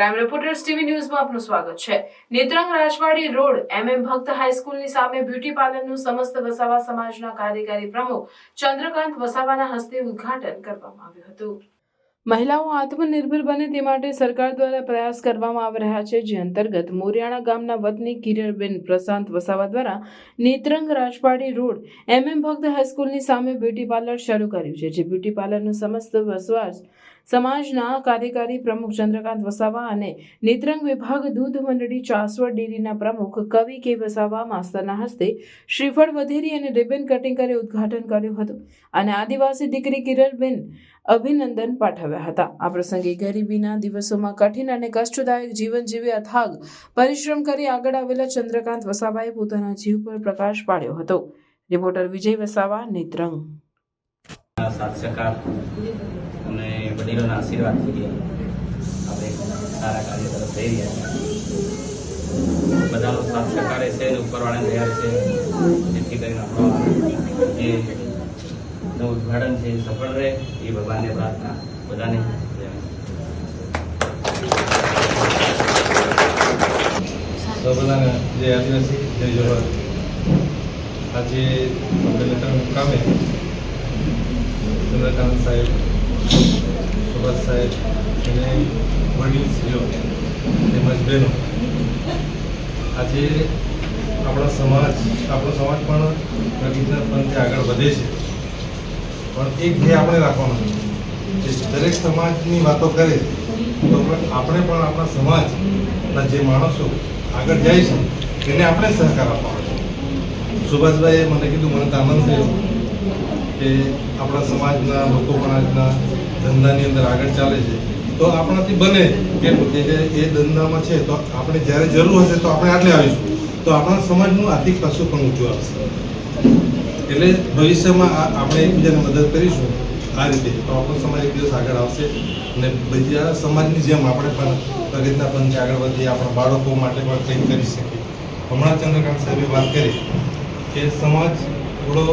Crime reporters TV ન્યૂઝમાં આપનું સ્વાગત છે. નેત્રંગ રાજવાડી રોડ એમએમ ભક્ત હાઈસ્કૂલની સામે બ્યુટી પાર્લરનું સમસ્ત વસાવા સમાજના કાર્યકારી પ્રમુખ ચંદ્રકાંત વસાવાના હસ્તે ઉદ્ઘાટન કરવામાં આવ્યું હતું. મહિલાઓ આત્મનિર્ભર બને તે માટે સરકાર દ્વારા પ્રયાસ કરવામાં આવી રહ્યા છે. જે અંતર્ગત મોરિયાણા ગામના વતની કિરણબેન પ્રશાંત વસાવા દ્વારા નેત્રંગ રાજપાડી રોડ એમએમ ભક્ત હાઈસ્કૂલની સામે બ્યુટી પાર્લર શરૂ કર્યું છે. જે બ્યુટી પાર્લરનું સમસ્ત વસવાટ સમાજના કાર્યકારી પ્રમુખ ચંદ્રકાંત વસાવા અને નેત્રંગ વિભાગ દૂધ મંડળી ચાસવડ ડેરીના પ્રમુખ કવિ કે વસાવા માસ્તરના હસ્તે શ્રીફળ વધેરી અને રિબન કટિંગ કરી ઉદ્ઘાટન કર્યું હતું. અને આદિવાસી દીકરી કિરણબેન અભિનંદન પાઠવ્યા હતા. આ પ્રસંગે ગરીબીના દિવસોમાં કઠિન અને કષ્ટદાયક જીવન જીવી અથાગ પરિશ્રમ કરી આગળ આવેલા ચંદ્રકાંત વસાવાએ પોતાના જીવ પર પ્રકાશ પાડ્યો હતો. રિપોર્ટર વિજય વસાવા, નેત્રંગ. સાથ સહકાર અને વડીલોના આશીર્વાદથી આપણે સારા કાર્ય તરફ જઈ રહ્યા છીએ. બધાનો સાથ સહકાર છે અને ઉપરવાળાને તૈયાર છે. જેથી કરીને આપણો જે નવું ઉદઘાટન છે સફળ રહે. એ ભગવાનને પ્રાર્થના. બધાને જે આદિવાસી, જય જોહાર આજે મુકામે ચંદ્રકાંત સાહેબ, સુભાષ સાહેબ અને વડીલ શ્રીઓ તેમજ બહેનો. આજે આપણા સમાજ, આપણો સમાજ પણ પ્રગતિના પંથે આગળ વધે છે. પણ એક ધ્યેય આપણે રાખવાનું કે દરેક સમાજની વાતો કરે તો આપણે પણ આપણા સમાજના જે માણસો આગળ જાય છે, એને આપણે સહકાર આપવાનો છે. સુભાષભાઈએ મને કીધું, મને તો આનંદ થયો. કે આપણા સમાજના, લોકો પણ આજના ધંધાની અંદર આગળ ચાલે છે. તો આપણાથી બને કે એ ધંધામાં છે, તો આપણે જ્યારે જરૂર હશે તો આપણે આટલે આવીશું. તો આપણા સમાજનું આર્થિક પાસું પણ ઊંચું આવશે. એટલે ભવિષ્યમાં આપણે એકબીજાને મદદ કરીશું આ રીતે. તો આપણો સમાજ એક દિવસ આગળ આવશે અને બીજા સમાજની જેમ આપણે પણ પ્રગતિના પંથે આગળ વધીએ, આપણા બાળકો માટે પણ કંઈક કરી શકીએ. હમણાં ચંદ્રકાંત સાહેબે વાત કરી કે સમાજ થોડો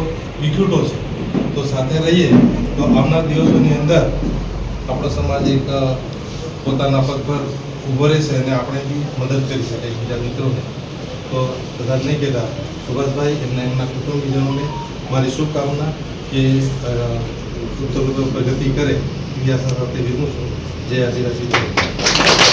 વિખૂટો છે. તો સાથે રહીએ, તો આવનાર દિવસોની અંદર આપણો સમાજ એક પોતાના પગ પર ઊભો રહેશે અને આપણે બી મદદ કરી શકાય બીજા મિત્રોને. તો બધા નહીં કહેતા, સુભાષભાઈ, એમના એમના કુટુંબીજનોને મારી શુભકામના કે ઉત્તર પ્રગતિ કરે એવી આશા સાથે વિરમું છું. જય આદિવાસી.